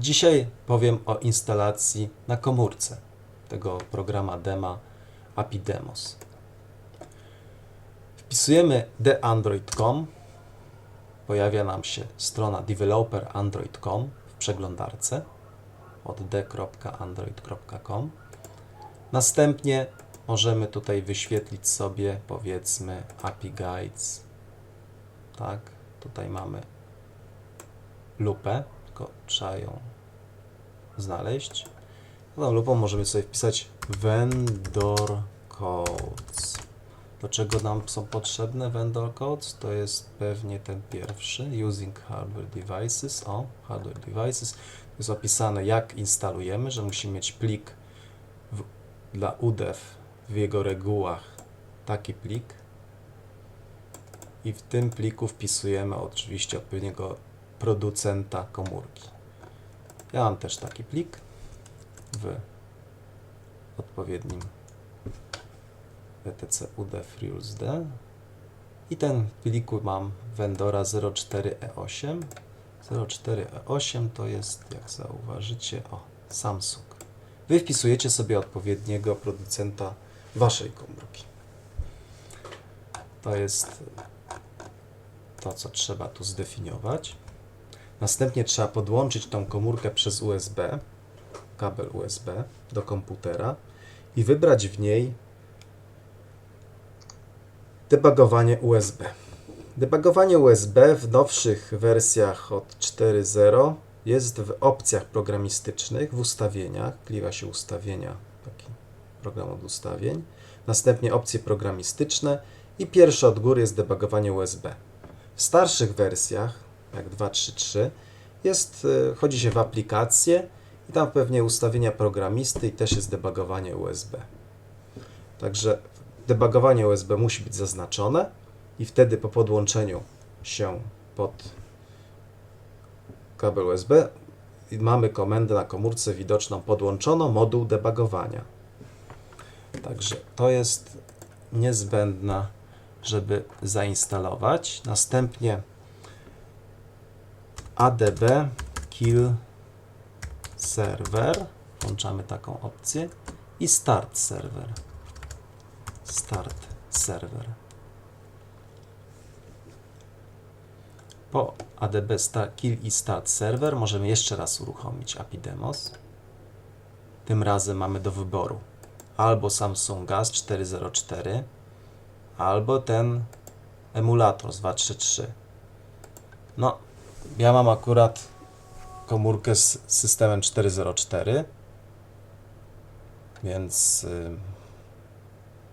Dzisiaj powiem o instalacji na komórce tego programa dema API Demos. Wpisujemy theandroid.com. Pojawia nam się strona developerandroid.com w przeglądarce od d.android.com. Następnie możemy tutaj wyświetlić sobie powiedzmy API Guides. Tak, tutaj mamy lupę, tylko trzeba ją znaleźć. Tą lupą możemy sobie wpisać vendor codes. Do czego nam są potrzebne vendor codes? To jest pewnie ten pierwszy, using hardware devices. O, hardware devices. To jest opisane jak instalujemy, że musimy mieć plik w, dla UDEV w jego regułach taki plik i w tym pliku wpisujemy oczywiście odpowiedniego producenta komórki. Ja mam też taki plik w odpowiednim BTC UDEV RULES-D i ten pliku mam vendora 04E8 04E8 to jest, jak zauważycie, o, Samsung. Wy wpisujecie sobie odpowiedniego producenta waszej komórki. To jest to, co trzeba tu zdefiniować. Następnie trzeba podłączyć tą komórkę przez USB, kabel USB do komputera i wybrać w niej debugowanie USB. Debugowanie USB w nowszych wersjach od 4.0 jest w opcjach programistycznych, w ustawieniach, kliwa się ustawienia, taki program od ustawień, następnie opcje programistyczne i pierwsze od góry jest debugowanie USB. W starszych wersjach, jak 2.3.3, jest, y, chodzi się w aplikację i tam pewnie ustawienia programisty i też jest debugowanie USB. Także debugowanie USB musi być zaznaczone i wtedy po podłączeniu się pod kabel USB mamy komendę na komórce widoczną podłączono moduł debugowania. Także to jest niezbędna, żeby zainstalować. Następnie ADB kill server. Włączamy taką opcję i start server. Start server. Po ADB kill i start server możemy jeszcze raz uruchomić API Demos. Tym razem mamy do wyboru albo Samsunga z 404, albo ten emulator z 233. No, ja mam akurat komórkę z systemem 404, więc y,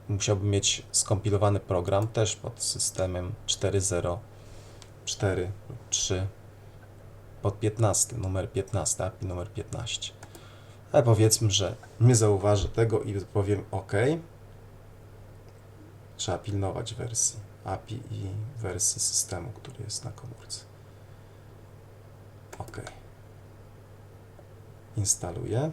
musiałbym mieć skompilowany program też pod systemem 404 lub 3 pod 15, numer 15, API numer 15. Ale powiedzmy, że nie zauważę tego i powiem OK. Trzeba pilnować wersji API i wersji systemu, który jest na komórce. OK. Instaluję.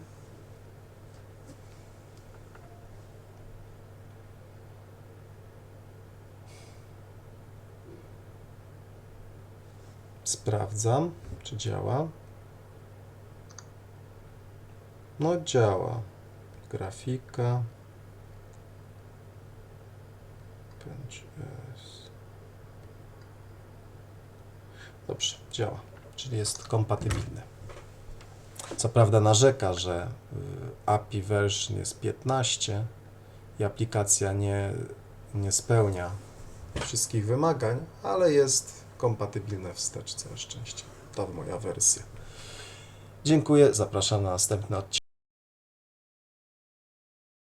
Sprawdzam, czy działa. No działa. Grafika. 5S. Dobrze, działa. Czyli jest kompatybilny. Co prawda narzeka, że y, API version jest 15 i aplikacja nie, nie spełnia wszystkich wymagań, ale jest kompatybilne wstecz, całe szczęście. To moja wersja. Dziękuję, zapraszam na następny odcinek.